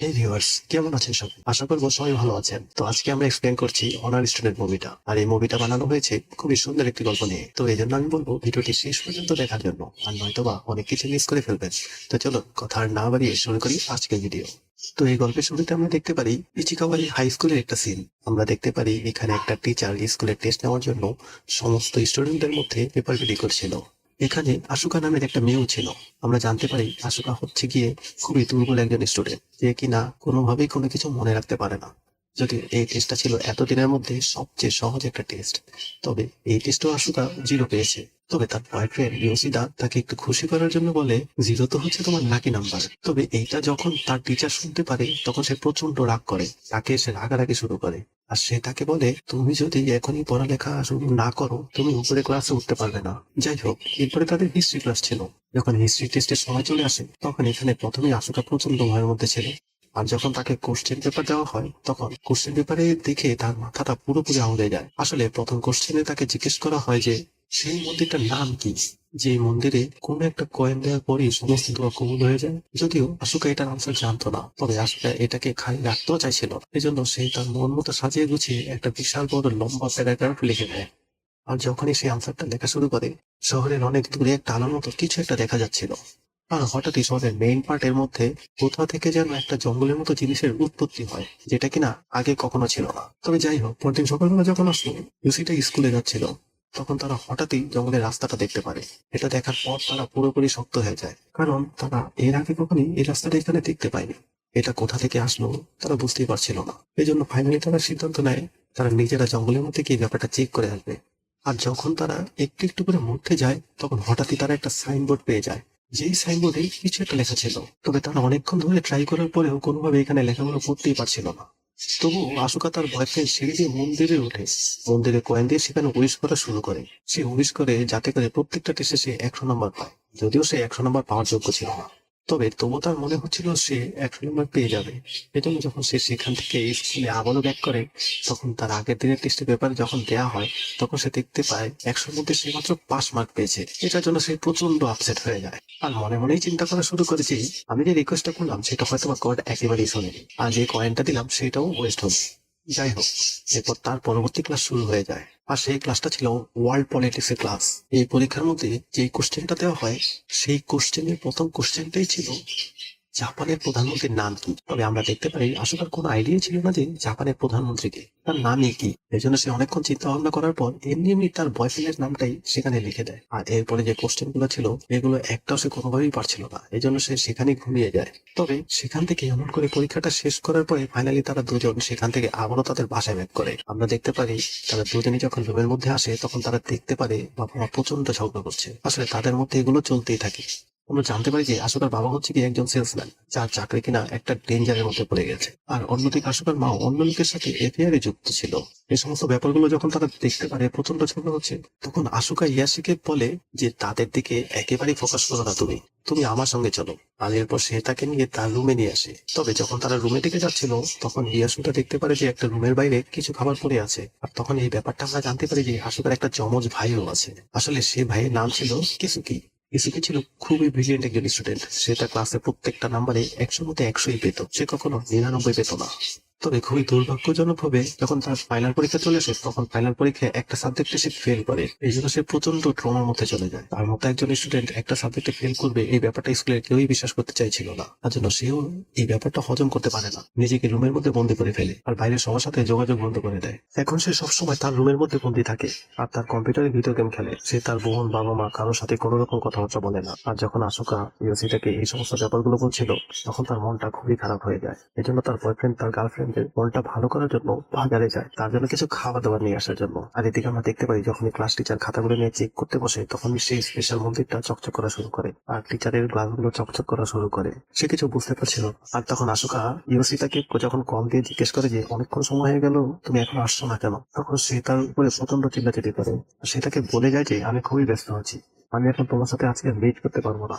হে viewers কেমন আছেন সবাই? আশা করব সবাই ভালো আছেন। তো আজকে আমরা এক্সপ্লেন করছি অনার স্টুডেন্ট মুভিটা আর এই মুভিটা বানানো হয়েছে খুবই সুন্দর একটি গল্প নিয়ে। তো এই জন্য আমি বলব ভিডিওটি শেষ পর্যন্ত দেখার জন্য। আর নয়তোবা অনেক কিছু মিস করে ফেলবেন। তো চলো কথা আর না বাড়িয়ে শুরু করি আজকের ভিডিও তো এই গল্পের শুরুতে আমরা দেখতে পারি ইচিকাওয়ারি হাই স্কুলের একটা সিন আমরা দেখতে পারি এখানে একটা টিচার স্কুলের টেস্ট নেওয়ার জন্য সমস্ত স্টুডেন্টদের মধ্যে পেপার রেডি করছিল। এখানে আশুকা নামের একটা মেয়েও ছিল। আমরা জানতে পারি আশুকা হচ্ছে গিয়ে খুবই দুর্বল একজন স্টুডেন্ট যে কিনা কোনোভাবেই কোনো কিছু মনে রাখতে পারে না। যদি এই টেস্টটা ছিল এতদিনের মধ্যে সবচেয়ে সহজ একটা টেস্ট তবে এই টেস্টও আশুকা জিরো পেয়েছে। তবে তার বয়ফ্রেন্ড ইয়োসিদা তাকে একটু খুশি করার জন্য বলে, জিরো তো হচ্ছে তোমার লাকি নাম্বার তবে এইটা যখন তার টিচার শুনতে পারে, তখন সে প্রচণ্ড রাগ করে। তাকে সে রাগারাগি শুরু করে। আর সে তাকে বলে, তুমি যদি এখনই পড়ালেখা শুরু না করো, তুমি উপরে ক্লাসে উঠতে পারবে না। যাই হোক, এরপরে তাদের হিস্ট্রি ক্লাস ছিল। যখন হিস্ট্রি টেস্টের সময় চলে আসে, তখন এখানে প্রথমে আশুকা প্রচণ্ড ভয়ের মধ্যে ছিল। আর যখন তাকে কোশ্চেন পেপার দেওয়া হয়, তখন কোশ্চেন পেপারে দেখে তার মাথাটা পুরোপুরি আউড়ে যায়। আসলে প্রথম কোশ্চেনে তাকে জিজ্ঞেস করা হয় যে সেই মন্দিরটার নাম কি? যে মন্দিরে কোন একটা কয়েন দেওয়ার পরই সমস্ত দোয়া কবুল হয়ে যায়? যদিও আশুকা এটার আনসার জানতো না, তবে আশুকা এটাকে খালি রাখতেও চাইছিল। এজন্য সে তার মন মতো সাজিয়ে গুছিয়ে একটা বিশাল বড় লম্বা প্যারাগ্রাফ লিখে দেয় আর যখনই সে আনসারটা লেখা শুরু করে, শহরের অনেক দূরে একটা আলোর মতো কিছু একটা দেখা যাচ্ছিল। আর হঠাৎই শহরের মেইন পার্টের মধ্যে কোথা থেকে যেন একটা জঙ্গলের মতো জিনিসের উৎপত্তি হয়, যেটা কিনা আগে কখনো ছিল না। তবে যাই হোক, পরদিন সকালবেলা যখন আসলো লুসিটা স্কুলে যাচ্ছিল। তখন তারা হঠাৎই জঙ্গলের রাস্তাটা দেখতে পারে। এটা দেখার পর তারা পুরোপুরি শক্ত হয়ে যায়। কারণ তারা এর আগে কখনই এই রাস্তাটা এখানে দেখতে পায়নি। এটা কোথা থেকে আসলো তারা বুঝতেই পারছিল না। এই জন্য ফাইনালি তারা সিদ্ধান্ত নেয়, তারা নিজেরা জঙ্গলের মধ্যে গিয়ে ব্যাপারটা চেক করে আসবে। আর যখন তারা একটু একটু করে মধ্যে যায়, তখন হঠাৎই তারা একটা সাইনবোর্ড পেয়ে যায়। যেই সাইনবোর্ডে কিছু একটা লেখা ছিল। তবে তারা অনেকক্ষণ ধরে ট্রাই করার পরেও কোনোভাবে এখানে লেখাগুলো পড়তেই পারছিল না। তবু আশুকা তার ভয়কে সিঁড়ি দিয়ে মন্দিরে উঠে মন্দিরে কয়েন দিয়ে সেখানে উইশ করা শুরু করে। সে উইশ করে যাতে করে প্রত্যেকটা টেস্টে সে একশো নম্বর পায়, যদিও সে একশো নম্বর পাওয়ার যোগ্য ছিল না। তবে তবু তার মনে হচ্ছিল সে একশো নম্বর পেয়ে যাবে। এজন্য যখন সে সেখান থেকে স্কুলে আবারও ব্যাক করে, তখন তার আগের দিনের টেস্টের পেপারে যখন দেয়া হয়, তখন সে দেখতে পায় একশোর মধ্যে সে মাত্র পাঁচ মার্ক পেয়েছে। এটার জন্য সে প্রচণ্ড আপসেট হয়ে যায়। আর মনে মনেই চিন্তা করা শুরু করেছি আমি যে রিকোয়েস্টটা করলাম, সেটা হয়তো বা একেবারেই শোনেনি। আর যে কয়েনটা দিলাম, সেটাও ওয়েস্ট হবে যাই হোক এরপর তার পরবর্তী ক্লাস শুরু হয়ে যায়। আর সেই ক্লাসটা ছিল ওয়ার্ল্ড পলিটিক্স এর ক্লাস এই পরীক্ষার মধ্যে যে কোশ্চেনটা দেওয়া হয়, সেই কোশ্চেনের প্রথম কোশ্চেনটাই ছিল জাপানের প্রধানমন্ত্রীর নাম কি? তবে আমরা দেখতে পারি, আসলে কোনো আইডিয়া ছিল না যে জাপানের প্রধানমন্ত্রীকে। তার নামই কি? এই জন্য সে অনেকক্ষণ চিন্তা ভাবনা করার পর এমনি এমনি তার বয়ফ্রেন্ডের নামটাই সেখানে লিখে দেয়। আর এরপরে যে কোশ্চেনগুলো ছিল, এগুলো একটাও সে কোনোভাবেই পারছিল না। এই জন্য সে সেখানে ঘুমিয়ে যায়। তবে সেখান থেকে এমন করে পরীক্ষাটা শেষ করার পরে ফাইনালি তারা দুজন সেখান থেকে আবারও তাদের বাসায় ব্যাক করে। আমরা দেখতে পারি, তারা দুজনই যখন রুমের মধ্যে আসে, তখন তারা দেখতে পারে বাবা মা প্রচণ্ড ঝগড়া করছে। আসলে তাদের মধ্যে এগুলো চলতেই থাকে। আমরা জানতে পারি যে আশুকার বাবা হচ্ছে কি একজন সেলসম্যান, যার চাকরি কিনা একটা ডেঞ্জারের মধ্যে পড়ে গেছে। আর অন্যদিকে আশুকার মা অন্য লোকের সাথে এফআইআর যুক্ত ছিল। এই সমস্ত ব্যাপারগুলো যখন তারা দেখতে পারে প্রচণ্ড ঝগড়া হচ্ছে, তখন আশুকা ইয়াসিকে বলে যে, তাদের দিকে একেবারেই ফোকাস করো না তুমি। তুমি আমার সঙ্গে চলো। আর এরপর সে তাকে নিয়ে তার রুমে নিয়ে আসে। তবে যখন তারা রুমে দিকে যাচ্ছিল, তখন ইয়াসুটা দেখতে পারে যে, একটা রুমের বাইরে কিছু খাবার পড়ে আছে। আর তখন এই ব্যাপারটা আমরা জানতে পারি যে, আশুকার একটা জমজ ভাইও আছে। আসলে সে ভাইয়ের নাম ছিল কিসুকি। ইসুকি ছিল খুবই ব্রিলিয়েন্ট একজন স্টুডেন্ট সে তার ক্লাসে প্রত্যেকটা নাম্বারে একশোর মধ্যে একশোই পেত। সে কখনো নিরানব্বই পেত না। তবে খুবই দুর্ভাগ্যজনক ভাবে যখন তার ফাইনাল পরীক্ষা চলে আসে, তখন ফাইনাল পরীক্ষায় একটা সাবজেক্টে সে ফেল করে। এই জন্য সে প্রচণ্ড ট্রমার মধ্যে চলে যায়। তার মতো একজন স্টুডেন্ট একটা সাবজেক্টে ফেল করবে, এই ব্যাপারটা স্কুলের কেউই বিশ্বাস করতে চাইছিল না। তার জন্য সেও এই ব্যাপারটা হজম করতে পারে না। নিজেকে রুমের মধ্যে বন্দি করে ফেলে আর বাইরের সবার সাথে যোগাযোগ বন্ধ করে দেয়। এখন সে সবসময় তার রুমের মধ্যে বন্দি থাকে আর তার কম্পিউটারে ভিডিও গেম খেলে। সে তার বোন, বাবা, মা কারোর সাথে কোনো রকম কথাবার্তা বলে না। আর যখন আশোকা ইউসিটাকে এই সমস্ত ব্যাপারগুলো বলছিল, তখন তার মনটা খুবই খারাপ হয়ে যায়। এজন্য তার বয়ফ্রেন্ড তার গার্লফ্রেন্ডের মনটা ভালো করার জন্য বাজারে যায়। তার জন্য কিছু খাবার দাবার নিয়ে আসার জন্য। আর এদিকে আমরা দেখতে পাই যখন ক্লাস টিচার খাতাগুলো নিয়ে চেক করতে বসে তখন সেই স্পেশাল মন্দিরটা চকচক করা শুরু করে। আর টিচারের গ্লাসগুলো চকচক করা শুরু করে। সে কিছু বুঝতে পারছিল আর তখন আশোকা ইউসিটাকে যখন কল দিয়ে জিজ্ঞেস করে যে, অনেকক্ষণ সময় হয়ে গেল, তুমি এখন আসছো না কেন? তখন সে তার উপরে প্রচণ্ড চিল্লাচিল্লি করে সে তাকে বলে যায় যে, আমি খুবই ব্যস্ত আছি। আমি এখন তোমার সাথে আজকে মিট করতে পারব না।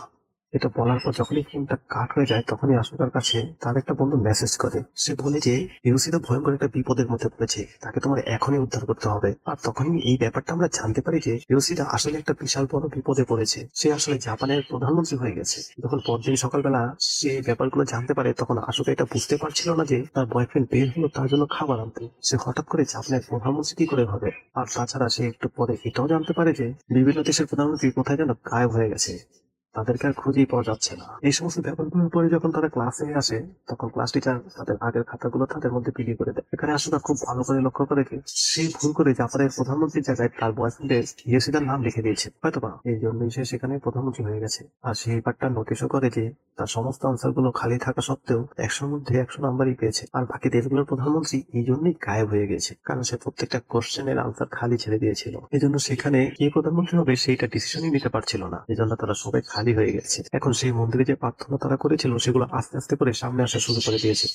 এটা বলার পর যখনই ফোনটা কাট হয়ে যায়, তখনই আশুকার কাছে তার একটা বন্ধু মেসেজ করে। সে বলে যে ইউসিদা ভয়ঙ্কর একটা বিপদের মধ্যে পড়েছে, তাকে তোমার এখনই উদ্ধার করতে হবে। আর তখনই এই ব্যাপারটা আমরা জানতে পারি যে ইউসিদা আসলে একটা বিশাল বড় বিপদে পড়েছে। সে আসলে জাপানের প্রধানমন্ত্রী হয়ে গেছে। যখন পরদিন সকালবেলা সে ব্যাপারগুলো জানতে পারে, তখন আশুকা এটা বুঝতে পারছিল না যে, তার বয়ফ্রেন্ড বের হলো তার জন্য খাবার আনতে। সে হঠাৎ করে জাপানের প্রধানমন্ত্রী কি করে হবে আর তাছাড়া সে একটু পরে এটাও জানতে পারে যে, বিভিন্ন দেশের প্রধানমন্ত্রী কোথায় যেন গায়েব হয়ে গেছে। তাদেরকে আর খুঁজেই পাওয়া যাচ্ছে না। এই সমস্ত ব্যাপারগুলোর পরে যখন তারা ক্লাসে আসে, তখন ক্লাস টিচার তাদের আগের খাতাগুলো তাদের মধ্যে বিলি করে দেয়। এখানে আসলে খুব ভালো করে লক্ষ্য করে যে সে ভুল করে জাপানের প্রধানমন্ত্রীর জায়গায় তার বয়ফ্রেন্ডের ইয়েসিদার নাম লিখে দিয়েছে। হয়তো বা এই জন্যই সে সেখানে প্রধানমন্ত্রী হয়ে গেছে। আর সে এই ব্যাপারটা নোটিশও করে যে, তার সমস্ত আনসারগুলো খালি থাকা সত্ত্বেও একশোর মধ্যে একশো নাম্বারই পেয়েছে। আর বাকি দেশগুলোর প্রধানমন্ত্রী এই জন্যই গায়েব হয়ে গেছে। কারণ সে প্রত্যেকটা কোশ্চেনের আনসার খালি ছেড়ে দিয়েছিল। এই জন্য সেখানে কে প্রধানমন্ত্রী হবে, সেইটা ডিসিশনই নিতে পারছিল না। এই জন্য তারা সবাই খালি হয়ে গেছে। এখন সেই মন্দিরে যে প্রার্থনা তারা করেছিল, সেগুলো আস্তে আস্তে করে সামনে আসা শুরু করে দিয়েছে।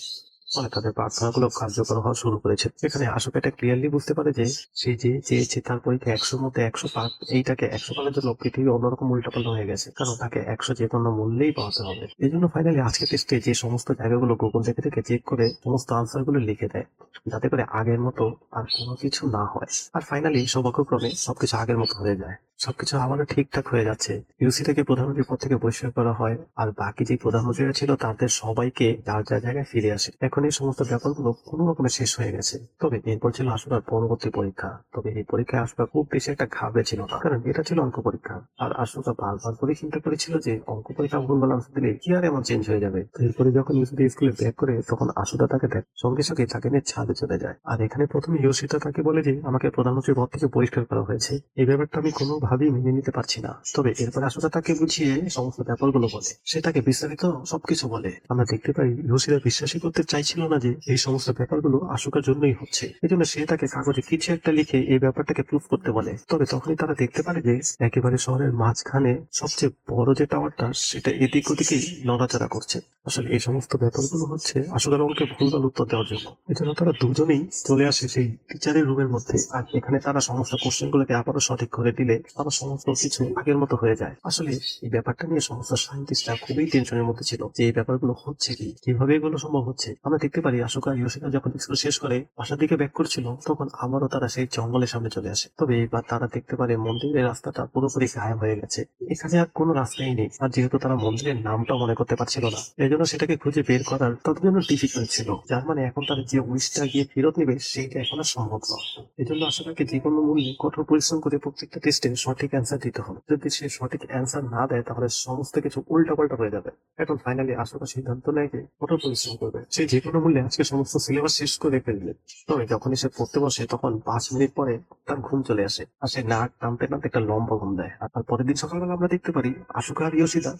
ফলে তাদের প্রার্থনাগুলো কার্যকর হওয়া শুরু করেছে। এখানে আশোক এটা ক্লিয়ারলি বুঝতে পারে যে, সে যে চেয়েছে তার পরীক্ষা একশোর মধ্যে একশো পাক এইটাকে একশো পাওয়ার জন্য পৃথিবী অন্যরকম উল্টাপাল্টা হয়ে গেছে। কারণ তাকে একশো যে কোনো মূল্যেই পাওয়াতে হবে। এই জন্য ফাইনালি আজকে টেস্টে যে সমস্ত জায়গাগুলো গুগল থেকে থেকে চেক করে সমস্ত আনসারগুলো লিখে দেয়। যাতে করে আগের মতো আর কোনো কিছু না হয়। আর ফাইনালি সৌভাগ্যক্রমে সবকিছু আগের মতো হয়ে যায়। সবকিছু আবারও ঠিকঠাক হয়ে যাচ্ছে। ইউসি থেকে প্রধানমন্ত্রীর পদ থেকে বহিষ্কার করা হয়, আর বাকি যে প্রধানমন্ত্রীরা ছিল তাদের সবাইকে যার যার জায়গায় ফিরে আসে। এখন এই সমস্ত ব্যাপারগুলো কোনো রকমে শেষ হয়ে গেছে। তবে এরপর ছিল আসবার পরবর্তী পরীক্ষা। তবে এই পরীক্ষায় আসবা খুব বেশি একটা ঘাবড়ে ছিল না, কারণ এটা ছিল অঙ্ক পরীক্ষা। আর আসবা বারবার করে চিন্তা করেছিল যে অঙ্ক পরীক্ষা ভুলভাল আনসার দিলে কি আর এমন চেঞ্জ হয়ে যাবে। এরপরে যখন ইউসিদা স্কুলে ব্যাক করে তখন আসুদা তাকে দেখ, সঙ্গে সঙ্গে তাকে নিয়ে ছাদে চলে যায়। আর এখানে প্রথমে ইয়োশিতা তাকে বলে যে, আমাকে প্রধানমন্ত্রীর পদ থেকে পরিষ্কার করা হয়েছে। এই ব্যাপারটা আমি কোনোভাবেই মেনে নিতে পারছি না। তবে এরপরে আসলে তাকে বুঝিয়ে সমস্ত ব্যাপারগুলো বলে। সে তাকে বিস্তারিত সবকিছু বলে। আমরা দেখতে পাই ইয়োশিদা বিশ্বাসই করতে চাইছিল না যে এই সমস্ত ব্যাপারগুলো আশুকার জন্যই হচ্ছে। এই জন্য সে তাকে কাগজে কিছু একটা লিখে এই ব্যাপারটাকে প্রুফ করতে বলে। তবে তখনই তারা দেখতে পারে যে একেবারে শহরের মাঝখানে সবচেয়ে বড় যে টাওয়ারটা, সেটা এদিক ওদিকেই নড়াচড়া করছে। আসলে এই সমস্ত ব্যাপারগুলো হচ্ছে আসলে অঙ্কে ভুলভাল উত্তর দেওয়ার জন্য। এই জন্য তারা দুজনেই চলে আসে সেই টিচারের রুমের মধ্যে। আর এখানে তারা সমস্ত কোশ্চেন গুলোকে আবারও সঠিক করে দিলে আবার সমস্ত কিছু আগের মতো হয়ে যায়। আসলে এই ব্যাপারটা নিয়ে সমস্ত সায়েন্টিস্টরা খুবই টেনশনের মধ্যে ছিল যে এই ব্যাপারগুলো হচ্ছে কি, কীভাবে এগুলো সম্ভব হচ্ছে। আমরা দেখতে পারি আশোকা ইয়োশিকা যখন স্কুল শেষ করে, বাসার দিকে ব্যাক করছিল, তখন আবারও তারা সেই জঙ্গলের সামনে চলে আসে। তবে এবার তারা দেখতে পারে মন্দিরের রাস্তাটা পুরোপুরি গায়েব হয়ে গেছে। এখানে আর কোনো রাস্তাই নেই, আর যেহেতু তারা মন্দিরের নামটা মনে করতে পারছিল না এই জন্য সেটাকে খুঁজে বের করার তত জন্য ডিফিকাল্ট ছিল। যার মানে এখন তারা যে উইশটা গিয়ে ফেরত নেবে, সেইটা এখন আর সম্ভব নয়। এই জন্য আশোকাকে যে কোনো মূল্যে কঠোর পরিশ্রম করে প্রত্যেকটা টেস্টে সঠিক অ্যান্সার দিতে হবে। যদি সে সঠিক অ্যান্সার না দেয়, তাহলে সমস্ত কিছু উল্টা পাল্টা হয়ে যাবে। এখন ফাইনালি আশোকা সিদ্ধান্ত নেয় যে কঠোর পরিশ্রম করবে। সে যে কোনো মূল্যে আজকে সমস্ত সিলেবাস শেষ করে ফেলবে। তবে যখনই সে পড়তে বসে, তখন পাঁচ মিনিট পরে তার ঘুম চলে আসে। আর সে নাক টানতে টানতে একটা লম্বা ঘুম দেয়। আর পরের দিন সকালবেলা আমরা দেখতে পারি, আশুকা আর ইয়োশিদা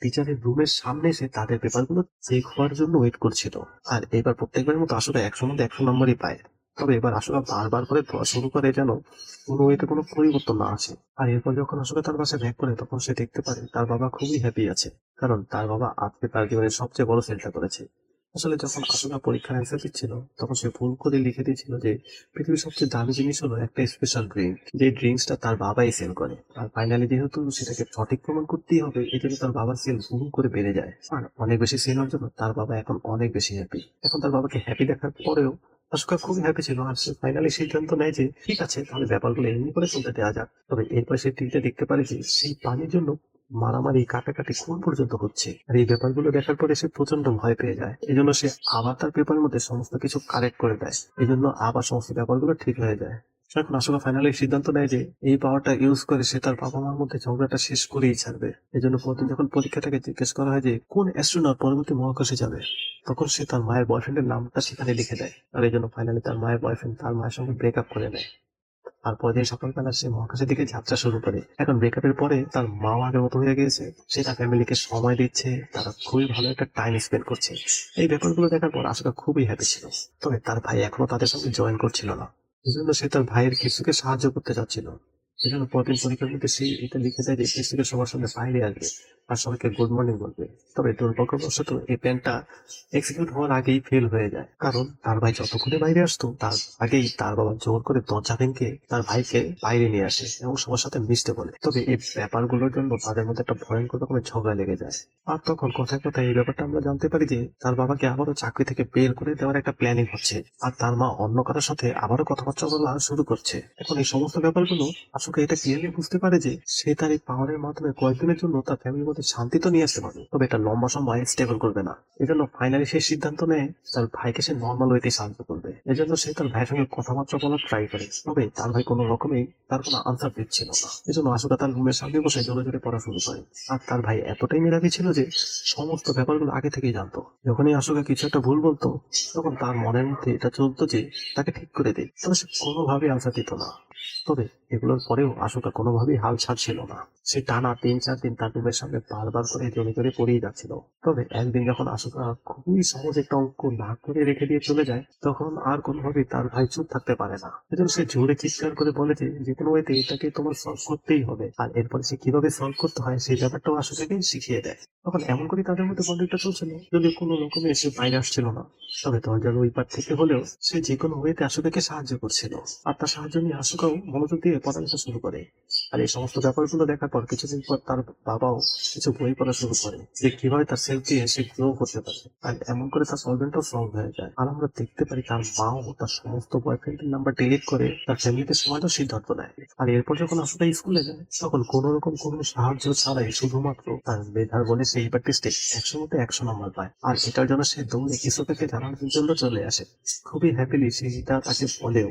টিচারের রুমের সামনে এসে তাদের পেপারগুলো চেক হওয়ার জন্য ওয়েট করছিল। আর এবার প্রত্যেকবারের মতো আশুকা একশো মধ্যে একশো নম্বরই পায়। তবে এবার আশুকা বারবার করে পড়া শুরু করে যেন কোনো ওয়েতে কোনো পরিবর্তন না আসে। আর এরপর যখন আসলে তার বাসায় ব্যাক করে তখন সে দেখতে পারে তার বাবা খুবই হ্যাপি আছে। কারণ তার বাবা আজকে তার জীবনের সবচেয়ে বড় সেলটা করেছে। আসলে যখন আশুকা পরীক্ষার অ্যান্সার দিচ্ছিল, তখন সে ভুল করে লিখে দিয়েছিল যে, পৃথিবীর সবচেয়ে দামি জিনিস হলো একটা স্পেশাল ড্রিঙ্ক যে ড্রিঙ্কসটা তার বাবাই সেল করে। আর ফাইনালি যেহেতু সেটাকে সঠিক প্রমাণ করতেই হবে, এই জন্য তার বাবার সেল ভুল করে বেড়ে যায়। আর অনেক বেশি সেল হওয়ার জন্য তার বাবা এখন অনেক বেশি হ্যাপি এখন তার বাবাকে হ্যাপি দেখার পরেও আশুকা খুবই হ্যাপি ছিল আর সে ফাইনালি সিদ্ধান্ত নেয় যে, ঠিক আছে, তাহলে ব্যাপারগুলো এমনি করে চলতে দেওয়া যাক। তবে এরপর সে টিভিতে দেখতে পারে যে, সেই পানির জন্য মারামারি, কাটাকাটি কোন পর্যন্ত হচ্ছে? আর এই ব্যাপারগুলো দেখার পরে সে প্রচণ্ড ভয় পেয়ে যায়। এই জন্য সে আবার তার পেপারের মধ্যে সমস্ত কিছু কারেক্ট করে দেয়। এই জন্য আবার সমস্ত ব্যাপারগুলো ঠিক হয়ে যায়। এখন আশুকা ফাইনালি সিদ্ধান্ত নেয় যে এই পাওয়ারটা ইউজ করে সে তার বাবা মার মধ্যে ঝগড়াটা শেষ করেই ছাড়বে। এই জন্য প্রথম যখন পরীক্ষাটাকে জিজ্ঞেস করা হয় যে, কোন অ্যাস্ট্রোনট পরবর্তী মহাকাশে যাবে? তখন সে তার মায়ের বয়ফ্রেন্ডের নামটা সেখানে লিখে দেয়। আর এই জন্য ফাইনালি তার মায়ের বয়ফ্রেন্ড তার মায়ের সঙ্গে ব্রেকআপ করে নেয়। আর পরদিন সকালবেলা সে মহাকাশের দিকে যাত্রা শুরু করে। এখন ব্রেকআপের পরে তার মাও আগের মতো হয়ে গিয়েছে। সে তার ফ্যামিলিকে সময় দিচ্ছে, তারা খুবই ভালো একটা টাইম স্পেন্ড করছে। এই ব্যাপারগুলো দেখার পর আশাকা খুবই হ্যাপি ছিল। তবে তার ভাই এখনও তাদের সঙ্গে জয়েন করছিল না। এই জন্য সে তার ভাইয়ের কিছুকে সাহায্য করতে চাচ্ছিল সেজন্য জন্য পরদিন পরীক্ষার মধ্যে সে এটা লিখে দেয় যে কিছুকে সবার সঙ্গে বাইরে আসবে আর সবাইকে গুড মর্নিং বলবে। তবে দুর্ভাগ্যবশত এই প্ল্যানটা এক্সিকিউট হওয়ার আগেই ফেল হয়ে যায়। কারণ তার ভাই যতক্ষণে বাইরে আসতো, তার আগেই তার বাবা জোর করে দরজা ভেঙে তার ভাইকে বাইরে নিয়ে আসে এবং সবার সাথে মিশতে বলে। তবে এই ব্যাপারগুলোর জন্য তাদের মধ্যে একটা ভয়ঙ্কর রকমের ঝগড়া লেগে যায়। আর তখন কথায় কথায় এই ব্যাপারটা আমরা জানতে পারি যে, তার বাবাকে আবারও চাকরি থেকে বের করে দেওয়ার একটা প্ল্যানিং হচ্ছে। আর তার মা অন্য কারোর সাথে আবারও কথাবার্তা বলা শুরু করছে। এখন এই সমস্ত ব্যাপারগুলো আসলে এটা ক্লিয়ারলি বুঝতে পারে যে, সে তার এই পাওয়ারের মাধ্যমে কয়েকদিনের জন্য তার ফ্যামিলির মধ্যে শান্তি তো নিয়ে আসতে পারবে, তবে এটা লম্বা সময় স্টেবল করবে না। এজন্য ফাইনালি সে সিদ্ধান্ত নেয়, তার ভাইকে সে নর্মাল ওয়েতে সাহায্য করবে। এজন্য সে তার ভাইয়ের সঙ্গে কথাবার্তা বলার ট্রাই করে। তবে তার ভাই কোনো রকমেই তার কোনো আনসার দিচ্ছিল না। এজন্য আশুকা তার রুমের সামনে বসে জোরে জোরে পড়া শুরু করে। আর তার ভাই এতটাই মেধাবী ছিল যে সমস্ত ব্যাপারগুলো আগে থেকেই জানতো। যখনই আশুকা কিছু একটা ভুল বলতো, তখন তার মনের মধ্যে এটা চলতো যে তাকে ঠিক করে দেয় তবে সে কোনোভাবেই আনসার দিত না। তবে এগুলোর পরেও আশুকা কোনোভাবেই হাল ছাড়ছিল না। সে টানা তিন, চার দিন তার রুমের সামনে বারবার করে জমি করে পড়েই যাচ্ছিল। তবে একদিন যখন আশুকা খুবই সহজ একটা অঙ্ক না করে রেখে দিয়ে চলে যায়, তখন আর কোনোভাবেই তার ভাই চুপ থাকতে পারে না। এজন্য সে জোরে চিৎকার করে বলে যে যে কোনো ওয়েতে এটাকে তোমার সলভ করতেই হবে। আর এরপরে সে কীভাবে সলভ করতে হয় সেই ব্যাপারটাও আশুকাকে শিখিয়ে দেয়। তখন এমন করে তাদের মধ্যে বন্ধুটা চলছিল যদি কোনো রকমে এসে বাইরে আসছিল না। তবে দরজার ওই পার থেকে হলেও সে যে কোনো ওয়েতে আশুকাকে সাহায্য করছিল। আর তার সাহায্য নিয়ে আশুকাও মনোযোগ দিয়ে পড়ালেখা শুরু করে। আর এই সমস্ত ব্যাপারগুলো দেখার পর কিছুদিন পর তার বাবাও কিছু বই পড়া শুরু করে, যে কীভাবে তার সেলফকে সে গ্রো করতে পারে। আর এমন করে তার সলভেন্টও সলভ হয়ে যায়। আর আমরা দেখতে পারি তার মাও তার সমস্ত বয়ফ্রেন্ডের নাম্বার ডিলিট করে তার ফ্যামিলিতে সময়টা সিদ্ধান্ত নেয়। আর এরপর যখন আসলে স্কুলে যায়, তখন কোন রকম কোনো সাহায্য ছাড়াই শুধুমাত্র তার মেধার বলে সে এইবার টেস্টে একশো মতো একশো নম্বর পায়। আর এটার জন্য সে দৌড়ে কিশোরকে জানানোর জন্য চলে আসে। খুবই হ্যাপিলি সে এটা তাকে বলেও।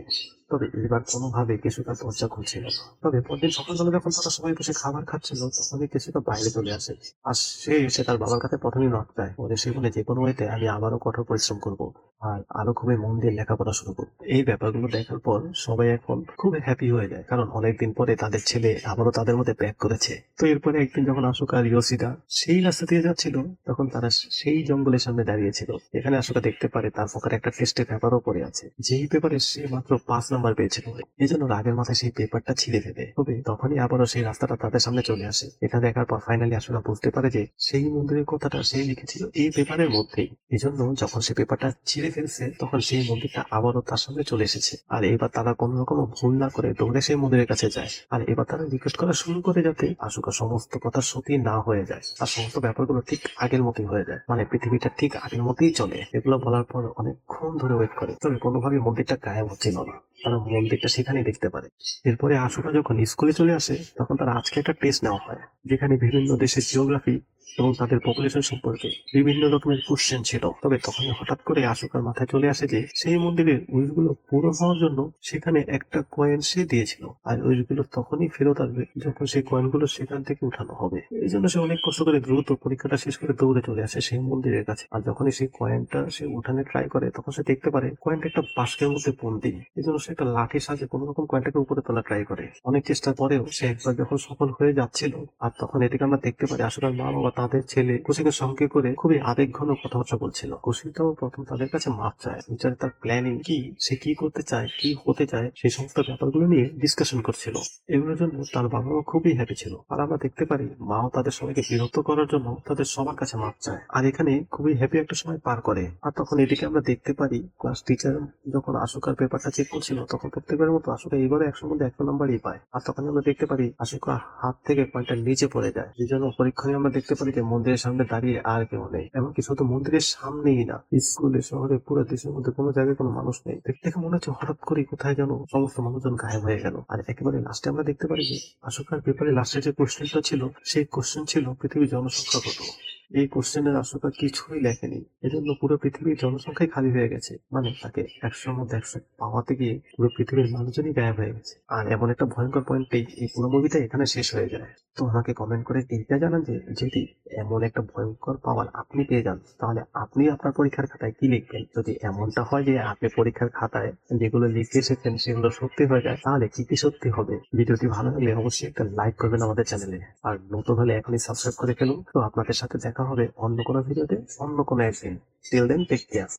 তবে এবার কোনোভাবে কিছুটা দরজা খুলছিল তবে পরদিন সকালবেলা যখন তারা সবাই বসে খাবার খাচ্ছিল, তখনই কিছুটা বাইরে চলে আসে। আর সে এসে তার বাবার কাছে প্রথমেই নক দেয়। পরে সে বলে, যে কোনো ওয়েতে আমি আবারও কঠোর পরিশ্রম করব আর আরও খুবই মন দিয়ে লেখাপড়া শুরু করব। এই ব্যাপারগুলো দেখার পর সবাই এখন খুব হ্যাপি হয়ে যায়। কারণ অনেকদিন পরে তাদের ছেলে আবারও তাদের মধ্যে ব্যাক করেছে। তো এরপরে একদিন যখন আশোকা আর ইয়োসিদা সেই রাস্তা দিয়ে যাচ্ছিল, তখন তারা সেই জঙ্গলের সামনে দাঁড়িয়েছিল। এখানে আশোকা দেখতে পারে তার পকেটে একটা টেস্টের পেপারও পড়ে আছে। যেই পেপারে সে মাত্র পাঁচ পেয়েছিল। এই জন্য রাগের মাথায় সেই পেপারটা ছিঁড়ে ফেলে। তবে তখনই আবারও সেই রাস্তাটা তাদের সামনে চলে আসে। এটা দেখার পর ফাইনালি আশোকা বুঝতে পারে যে সেই মন্দিরের কথাটা সে লিখেছিল এই পেপারের মধ্যেই। এই জন্য যখন সে পেপারটা ছিঁড়ে ফেলছে, তখন সেই মন্দিরটা আবারও তার সামনে চলে এসেছে। আর এবার তারা কোনো রকম ভুল না করে দৌড়ে সেই মন্দিরের কাছে যায়। আর এবার তারা রিকোয়েস্ট করা শুরু করে যাতে আশুকা সমস্ত কথা সত্যি না হয়ে যায়। আর সমস্ত ব্যাপারগুলো ঠিক আগের মতোই হয়ে যায়। মানে পৃথিবীটা ঠিক আগের মতোই চলে। এগুলো বলার পর অনেকক্ষণ ধরে ওয়েট করে। তবে কোনোভাবে মন্দিরটা গায়েব হচ্ছিল না। তারা মন্দিরটা সেখানে দেখতে পারে। এরপরে আশুরা যখন স্কুলে চলে আসে, তখন তার আজকে একটা টেস্ট নেওয়া হয়, যেখানে বিভিন্ন দেশের জিওগ্রাফি এবং তাদের পপুলেশন সম্পর্কে বিভিন্ন রকমের কোশ্চেন ছিল। তবে তখন হঠাৎ করে আশুকার মাথায় চলে আসে যে, সেই মন্দিরের উইশগুলো পূরণ হওয়ার জন্য সেখানে একটা কয়েন সে দিয়েছিল। আর উইশগুলো তখনই ফেরত আসবে যখন সেই কয়েনগুলো সেখান থেকে উঠানো হবে। এই জন্য সে অনেক কষ্ট করে দ্রুত পরীক্ষাটা শেষ করে দৌড়ে চলে আসে সেই মন্দিরের কাছে। আর যখনই সেই কয়েনটা সে উঠানে ট্রাই করে, তখন সে দেখতে পারে কয়েনটা একটা বাস্কের মধ্যে বন্দি। এই জন্য সে একটা লাঠির সাহায্যে কোনো রকম কয়েনটাকে উপরে তোলা ট্রাই করে। অনেক চেষ্টা পরেও সে একবার যখন সফল হয়ে যাচ্ছিল, আর তখন এদিকে আমরা দেখতে পারি আসলে মা বাবা তাদের ছেলে কুশিকে সঙ্গে করে খুবই আবেগঘন কথাবার্তা বলছিল। কুশিটাও প্রথম তাদের কাছে মাপ চায়, বিচারে তার প্ল্যানিং কি, সে কি করতে চায়, কি হতে চায়, সেই সমস্ত ব্যাপারগুলো নিয়ে ডিসকাশন করছিল। এগুলোর জন্য তার বাবা মা খুবই হ্যাপি ছিল। আর আমরা দেখতে পারি, মাও তাদের সবাইকে বিরক্ত করার জন্য তাদের সবার কাছে মাপ চায়। আর এখানে খুবই হ্যাপি একটা সময় পার করে। আর তখন এদিকে আমরা দেখতে পারি ক্লাস টিচার যখন আশুকার পেপারটা চেক করছিল, তখন প্রত্যেকবারের মতো আশুকা এবারে একশো মধ্যে একশো নম্বরই পায়। আর তখন আমরা দেখতে পারি, আশুকা হাত থেকে পয়েন্টটা নিচে পড়ে যায়। যে জন্য পরীক্ষণে আমরা দেখতে পারি যে মন্দিরের সামনে দাঁড়িয়ে আর কেউ নেই। এমনকি শুধু মন্দিরের সামনেই না স্কুলে শহরে, পুরো দেশের মধ্যে কোনো জায়গায় কোনো মানুষ নেই। দেখে মনে হচ্ছে হঠাৎ করে কোথায় যেন সমস্ত মানুষজন গায়েব হয়ে গেল। আর একেবারে লাস্টে আমরা দেখতে পারি যে, আশুকার পেপারে লাস্টে যে কোশ্চেনটা ছিল, সেই কোশ্চেন ছিল পৃথিবীর জনসংখ্যা কত? এই কোশ্চেনের আশঙ্কা কিছুই লেখেনি। এজন্য পুরো পৃথিবীর জনসংখ্যাই খালি হয়ে গেছে। মানে তাকে একশোর মধ্যে একশো পাওয়াতে গিয়ে পুরো পৃথিবীর মানুষজনই গায়েব হয়ে গেছে। আর এমন একটা ভয়ঙ্কর পয়েন্টেই এই পুরো মুভিটা এখানে শেষ হয়ে যায়। তো আমাকে কমেন্ট করে এইটা জানান যে, যদি এমন একটা ভয়ঙ্কর পাওয়ার আপনি পেয়ে যান, তাহলে আপনি আপনার পরীক্ষার খাতায় কি লিখবেন? যদি এমনটা হয় যে, আপনি পরীক্ষার খাতায় যেগুলো লিখে এসেছেন, সেগুলো সত্যি হয়ে যায়, তাহলে কি কি সত্যি হবে? ভিডিওটি ভালো লাগলে অবশ্যই একটা লাইক করবেন আমাদের চ্যানেলে আর নতুন হলে এখনই সাবস্ক্রাইব করে ফেলুন। তো আপনাদের সাথে দেখা হবে অন্য কোনো ভিডিওতে অন্য কোনো একদিন টিল দেন টেক কেয়ার